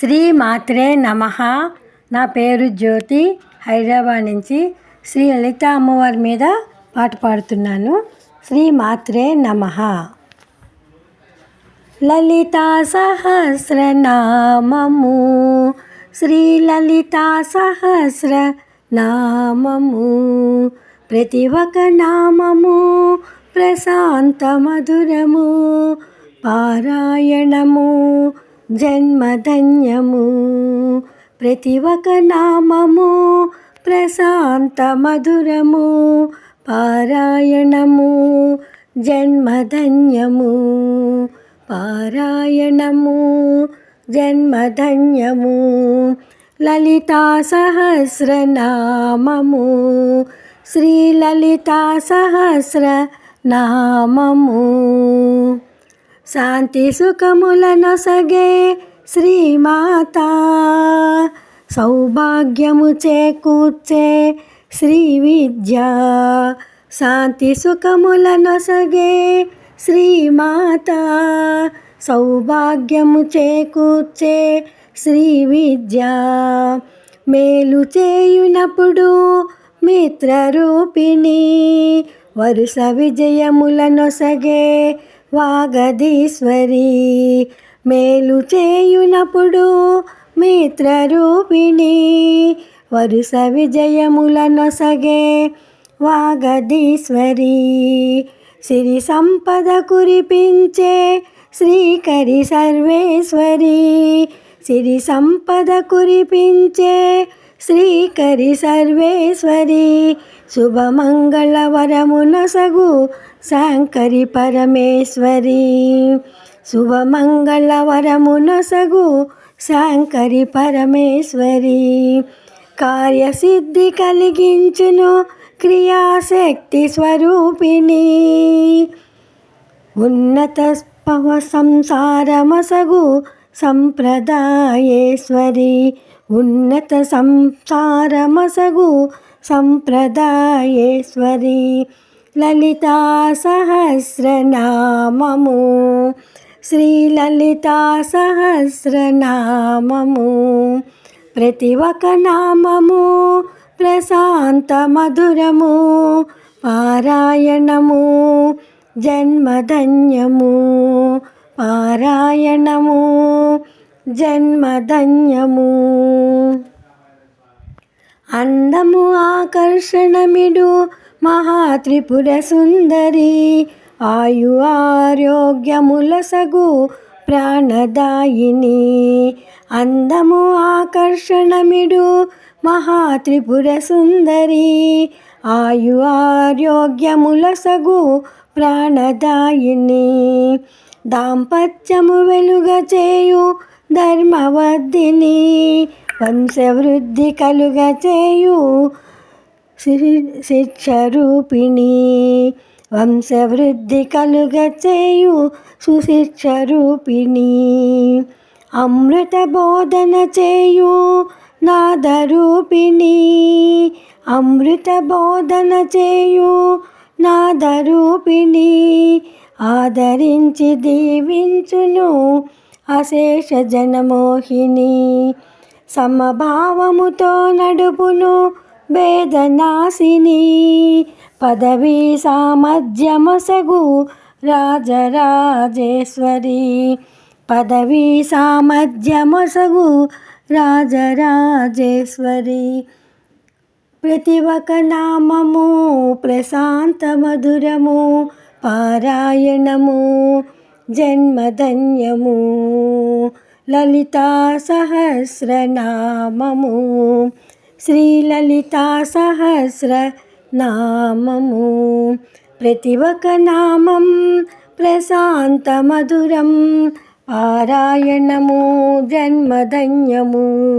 శ్రీ మాత్రే నమ. నా పేరు జ్యోతి. హైదరాబాద్ నుంచి శ్రీ లలిత అమ్మవారి మీద పాట పాడుతున్నాను. శ్రీ మాత్రే నమ. లలితా సహస్రనామము. శ్రీ లలితా సహస్ర నామము ప్రతి ఒక్క నామము ప్రశాంత మధురము. పారాయణము. జన్మధన్యము. ప్రతి ఒక నామము ప్రశాంత మధురము పారాయణము జన్మధన్యము. పారాయణము జన్మధన్యము. లలితా సహస్రనామము శ్రీ లలితా సహస్ర నామము శాంతి సుఖములనొసగే శ్రీమాత. సౌభాగ్యము చేకూర్చే శ్రీ విద్య. శాంతి సుఖములనొసగే శ్రీమాత. సౌభాగ్యము చేకూర్చే శ్రీ విద్య. మేలు చేయునప్పుడు మిత్రరూపిణి. వరుస విజయములనొసగే వాగదీశ్వరి. మేలు చేయునప్పుడు మిత్రరూపిణి. వరుస విజయములనొసగే వాగదీశ్వరి. సిరి సంపద కురిపించే శ్రీకరి సర్వేశ్వరి. సిరి సంపద కురిపించే శ్రీకరి సర్వేశ్వరి శుభమంగళవరమునసగు శాంకరి పరమేశ్వరి. శుభమంగళవరమునసగు శాంకరి పరమేశ్వరి. కార్యసిద్ధి కలిగించును క్రియాశక్తి స్వరూపిణి. ఉన్నత పవ సంసారమసగు సంప్రదాయేశ్వరి ఉన్నత సంసారమసగు సంప్రదాయేశ్వరి లలితా సహస్రనామము శ్రీ లలితా సహస్రనామము ప్రతి ఒక నామము ప్రశాంత మధురము పారాయణము జన్మధన్యము పారాయణము. జన్మధన్యము. అందము ఆకర్షణమిడు మహాత్రిపుర సుందరి ఆయు ఆరోగ్యములసగు ప్రాణదాయిని. అందము ఆకర్షణమిడు మహాత్రిపుర సుందరి ఆయు ఆరోగ్యములసగు ప్రాణదాయిని. దాంపత్యము వెలుగ చేయు ధర్మవర్ధిని వంశవృద్ధి కలుగ చేయు. శిక్షరూపిణి వంశవృద్ధి కలుగ చేయు సుశిక్షరూపిణి. అమృత బోధన చేయు నాదరూపిణి అమృత బోధన చేయు నాదరూపిణి. ఆదరించి దీవించును అశేష జనమోహిని సమభావముతో నడుపును వేదనాశిని. పదవీ సామర్థ్యమసగు రాజరాజేశ్వరి. పదవీ సామర్థ్యమసగు రాజరాజేశ్వరి. ప్రతి ఒక నామము ప్రశాంత మధురము పారాయణము. జన్మధన్యము. లలితా సహస్రనామము. శ్రీ లలితా సహస్ర నామము ప్రతి ఒక్క నామం ప్రశాంత మధురం. పారాయణము జన్మధన్యము.